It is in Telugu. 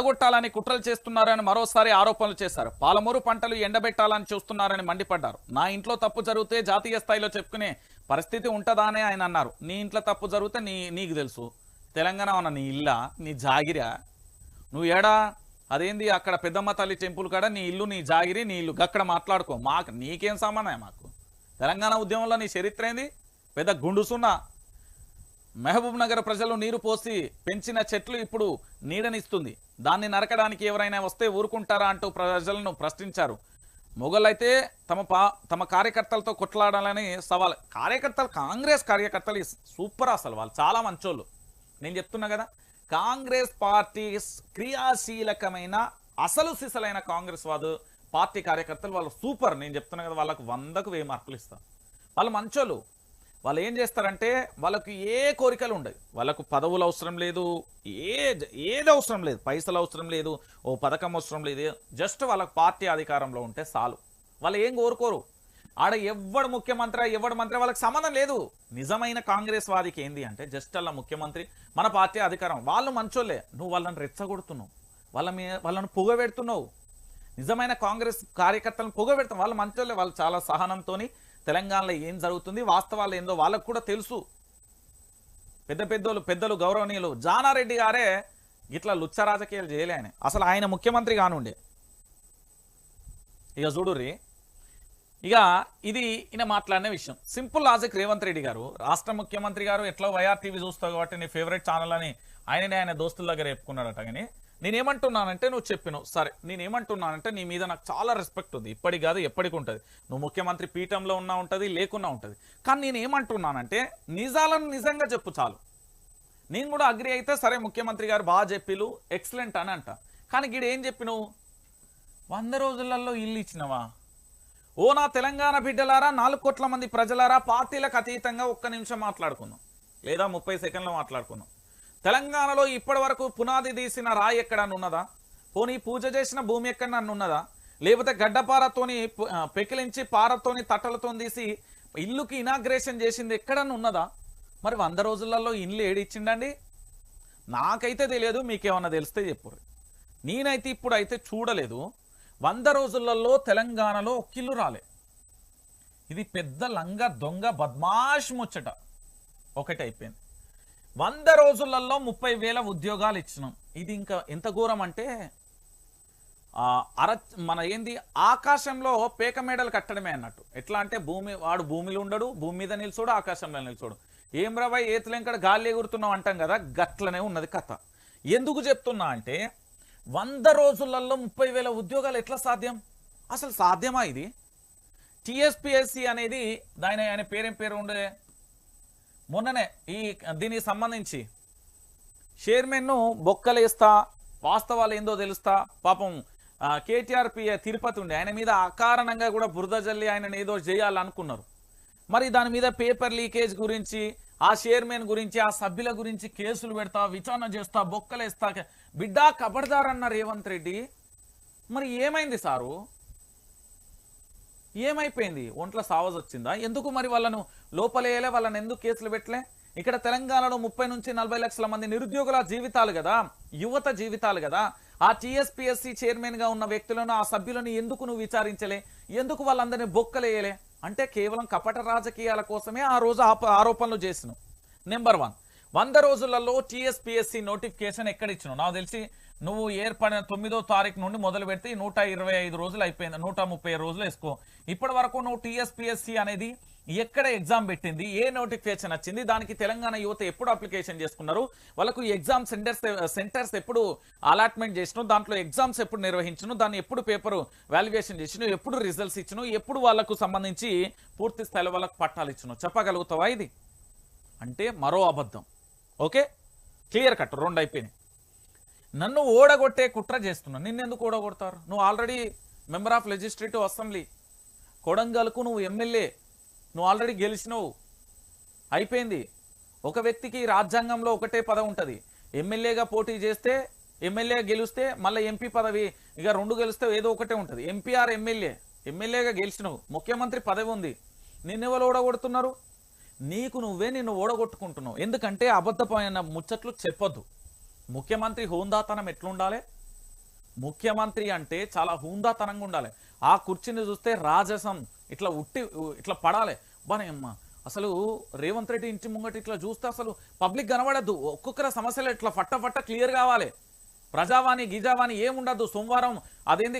పడగొట్టాలని కుట్రలు చేస్తున్నారని మరోసారి ఆరోపణలు చేశారు. పాలమూరు పంటలు ఎండబెట్టాలని చూస్తున్నారని మండిపడ్డారు. నా ఇంట్లో తప్పు జరిగితే జాతీయ స్థాయిలో చెప్పుకునే పరిస్థితి ఉంటుందా అని ఆయన అన్నారు. నీ ఇంట్లో తప్పు జరిగితే నీ నీకు తెలుసు. తెలంగాణ ఉన్న నీ ఇల్లా నీ జాగిరా. నువ్వు ఏడా? అదేంది? అక్కడ పెద్దమ్మ తల్లి టెంపుల్ కాడ నీ ఇల్లు నీ జాగిరి నీ ఇల్లు. అక్కడ మాట్లాడుకో. మాకు నీకేం సంబంధం మాకు? తెలంగాణ ఉద్యమంలో నీ చరిత్ర ఏంది? పెద్ద గుండుసున్నా. మహబూబ్ నగర్ ప్రజలు నీరు పోసి పెంచిన చెట్లు ఇప్పుడు నీడనిస్తుంది. దాన్ని నరకడానికి ఎవరైనా వస్తే ఊరుకుంటారా అంటూ ప్రజలను ప్రశ్నించారు. మొఘలైతే తమ పా తమ కార్యకర్తలతో కొట్లాడాలని సవాల్. కార్యకర్తలు కాంగ్రెస్ కార్యకర్తలు సూపర్ అసలు వాళ్ళు చాలా మంచోళ్ళు. నేను చెప్తున్నా కదా కాంగ్రెస్ పార్టీ క్రియాశీలకమైన అసలు సిసలైన కాంగ్రెస్ వాదు. పార్టీ కార్యకర్తలు వాళ్ళు సూపర్. నేను చెప్తున్నా కదా వాళ్ళకు వందకు వెయ్యి మార్కులు ఇస్తాను వాళ్ళు మంచోళ్ళు. వాళ్ళు ఏం చేస్తారంటే వాళ్ళకు ఏ కోరికలు ఉండవు. వాళ్ళకు పదవులు అవసరం లేదు ఏ ఏది అవసరం లేదు పైసలు అవసరం లేదు ఓ పథకం అవసరం లేదు. జస్ట్ వాళ్ళకు పార్టీ అధికారంలో ఉంటే చాలు. వాళ్ళు ఏం కోరుకోరు. ఆడ ఎవడు ముఖ్యమంత్రి ఎవడు మంత్రి వాళ్ళకి సంబంధం లేదు. నిజమైన కాంగ్రెస్ వాదికి ఏంది అంటే జస్ట్ అలా ముఖ్యమంత్రి మన పార్టీ అధికారం. వాళ్ళు మంచోళ్ళే. నువ్వు వాళ్ళని రెచ్చగొడుతున్నావు. వాళ్ళ మీ వాళ్ళను పొగబెడుతున్నావు. నిజమైన కాంగ్రెస్ కార్యకర్తలను పొగబెడతాం వాళ్ళు మంచోళ్ళే. వాళ్ళు చాలా సహనంతోని తెలంగాణలో ఏం జరుగుతుంది? వాస్తవాలు ఏందో వాళ్ళకు కూడా తెలుసు. పెద్ద పెద్దోళ్ళు పెద్దలు గౌరవనీయులు. జానారెడ్డి గారే ఇట్లా లుచ్చ రాజకీయాలు చేయలే ఆయన. అసలు ఆయన ముఖ్యమంత్రి కానుండే. ఇక చూడుర్రి. ఇక ఇది ఈయన మాట్లాడిన విషయం. సింపుల్ లాజిక్ రేవంత్ రెడ్డి గారు. రాష్ట్ర ముఖ్యమంత్రి గారు ఎట్లా వైఆర్టీవీ చూస్తావు కాబట్టి నీ ఫేవరెట్ ఛానల్ అని ఆయననే ఆయన దోస్తుల దగ్గర చెప్పుకున్నాడట కానీ నేనేమంటున్నానంటే నువ్వు చెప్పినావు. సరే నేనేమంటున్నానంటే నీ మీద నాకు చాలా రెస్పెక్ట్ ఉంది. ఇప్పటి కాదు ఎప్పటికి ఉంటుంది. నువ్వు ముఖ్యమంత్రి పీఠంలో ఉన్నా ఉంటుంది లేకున్నా ఉంటుంది. కానీ నేను ఏమంటున్నానంటే నిజాలను నిజంగా చెప్పు చాలు. నేను కూడా అగ్రి అయితే సరే ముఖ్యమంత్రి గారు బాగా చెప్పిలు ఎక్సలెంట్ అని అంట. కానీ గీడు ఏం చెప్పినావు? వంద రోజులలో ఇల్లు ఇచ్చినవా? ఓ నా తెలంగాణ బిడ్డలారా నాలుగు కోట్ల మంది ప్రజలారా పార్టీలకు అతీతంగా ఒక్క నిమిషం మాట్లాడుకుందాం. లేదా ముప్పై సెకండ్లు మాట్లాడుకుందాం. తెలంగాణలో ఇప్పటి వరకు పునాది తీసిన రాయి ఎక్కడన్నా ఉన్నదా పోనీ పూజ చేసిన భూమి ఎక్కడన్నా ఉన్నదా లేకపోతే గడ్డపారతోని పెకిలించి పారతోని తట్టలతో తీసి ఇల్లుకి ఇనాగ్రేషన్ చేసింది ఎక్కడన్నా ఉన్నదా? మరి వంద రోజులలో ఇల్లు ఏడిచ్చిండండి నాకైతే తెలియదు మీకేమన్నా తెలిస్తే చెప్పురు నేనైతే ఇప్పుడైతే చూడలేదు. వంద రోజులలో తెలంగాణలో ఒక్కిల్లు రాలే. ఇది పెద్ద లంగ దొంగ బద్మాష్ ముచ్చట. ఒకటైపోయింది. వంద రోజులలో ముప్పై వేల ఉద్యోగాలు ఇచ్చినాం. ఇది ఇంకా ఎంత ఘోరం అంటే ఆ, అర మన ఏంది ఆకాశంలో పేక మేడలు కట్టడమే అన్నట్టు. ఎట్లా అంటే భూమి వాడు భూమిలో ఉండడు భూమి మీద నిల్చోడు ఆకాశంలో నిల్చోడు. ఏం రాబాయ్ ఏతులెంకడ గాలి ఎగురుతున్నాం అంటాం కదా గట్లనే ఉన్నది కథ. ఎందుకు చెప్తున్నా అంటే వంద రోజులలో ముప్పై వేల ఉద్యోగాలు ఎట్లా సాధ్యం? అసలు సాధ్యమా ఇది? టిఎస్పిఎస్సి అనేది దాని ఆయన పేరేం పేరు ఉండే? మొన్ననే ఈ దీనికి సంబంధించి చైర్మన్ను బొక్కలేస్తా వాస్తవాలు ఏందో తెలుస్తా. పాపం ఆ, కేటీఆర్ తిరుపతి ఉండే. ఆయన మీద అకారణంగా కూడా బురద జల్లి ఆయన ఏదో చేయాలనుకున్నారు. మరి దాని మీద పేపర్ లీకేజ్ గురించి ఆ చైర్మన్ గురించి ఆ సభ్యుల గురించి కేసులు పెడతా విచారణ చేస్తా బొక్కలేస్తా. బిడ్డా కబడదారన్న రేవంత్ రెడ్డి మరి ఏమైంది సారు? ఏమైపోయింది? ఒంట్లో సావజ్ వచ్చిందా ఎందుకు మరి వాళ్ళను లోపలేయలే వాళ్ళని ఎందుకు కేసులు పెట్టలే? ఇక్కడ తెలంగాణలో ముప్పై నుంచి నలభై లక్షల మంది నిరుద్యోగుల జీవితాలు కదా? యువత జీవితాలు కదా? ఆ టీఎస్పీఎస్సీ చైర్మన్గా ఉన్న వ్యక్తులను ఆ సభ్యులను ఎందుకు నువ్వు విచారించలే? ఎందుకు వాళ్ళందరినీ బొక్కలేయలే? అంటే కేవలం కపట రాజకీయాల కోసమే ఆ రోజు ఆప- ఆరోపణలు చేసినావు. నెంబర్ వన్ వంద రోజులలో టీఎస్పీఎస్సీ నోటిఫికేషన్ ఎక్కడ ఇచ్చినావు నాకు తెలిసి నువ్వు ఏర్పడిన తొమ్మిదో తారీఖు నుండి మొదలు పెడితే నూట ఇరవై ఐదు రోజులు అయిపోయింది. నూట ముప్పై రోజులు వేసుకో. ఇప్పటి వరకు నువ్వు టీఎస్పీఎస్సీ అనేది ఎక్కడ ఎగ్జామ్ పెట్టింది ఏ నోటిఫికేషన్ వచ్చింది దానికి తెలంగాణ యువత ఎప్పుడు అప్లికేషన్ చేసుకున్నారు వాళ్ళకు ఎగ్జామ్ సెంటర్స్ సెంటర్స్ ఎప్పుడు అలాట్మెంట్ చేసినావు దాంట్లో ఎగ్జామ్స్ ఎప్పుడు నిర్వహించను దాన్ని ఎప్పుడు పేపర్ వాల్యుయేషన్ చేసిన ఎప్పుడు రిజల్ట్స్ ఇచ్చినావు ఎప్పుడు వాళ్ళకు సంబంధించి పూర్తి స్థాయిలో వాళ్ళకు పట్టాలు ఇచ్చినావు చెప్పగలుగుతావా ఇది? అంటే మరో అబద్ధం. ఓకే? క్లియర్ కట్ రెండు అయిపోయినాయి. నన్ను ఓడగొట్టే కుట్ర చేస్తున్నాను నిన్నెందుకు ఓడగొడతారు? నువ్వు already member of legislative assembly. కొడంగల్కు నువ్వు ఎమ్మెల్యే. నువ్వు ఆల్రెడీ గెలిచినవు. అయిపోయింది. ఒక వ్యక్తికి రాజ్యాంగంలో ఒకటే పదవి ఉంటుంది. ఎమ్మెల్యేగా పోటీ చేస్తే ఎమ్మెల్యే గెలిస్తే మళ్ళీ ఎంపీ పదవి ఇక రెండు గెలిస్తే ఏదో ఒకటే ఉంటుంది. MP or MLA. ఎమ్మెల్యేగా గెలిచినవు. ముఖ్యమంత్రి పదవి ఉంది. నిన్నెవరు ఓడగొడుతున్నారు? నీకు నువ్వే నిన్ను ఓడగొట్టుకుంటున్నావు. ఎందుకంటే అబద్ధమైన ముచ్చట్లు చెప్పొద్దు. ముఖ్యమంత్రి హోందాతనం ఎట్లుండాలి? ముఖ్యమంత్రి అంటే చాలా హుందాతనంగా ఉండాలి. ఆ కుర్చీని చూస్తే రాజసం ఇట్లా ఉట్టి ఇట్లా పడాలి. బానే అమ్మ. అసలు రేవంత్ రెడ్డి ఇంటి ముంగట ఇట్లా చూస్తే అసలు పబ్లిక్ కనబడద్దు. ఒక్కొక్కరి సమస్యలు ఇట్లా ఫట్ట ఫట్ట క్లియర్ కావాలి. ప్రజావాణి గిజావాణి ఏముండద్దు సోమవారం. అదేంది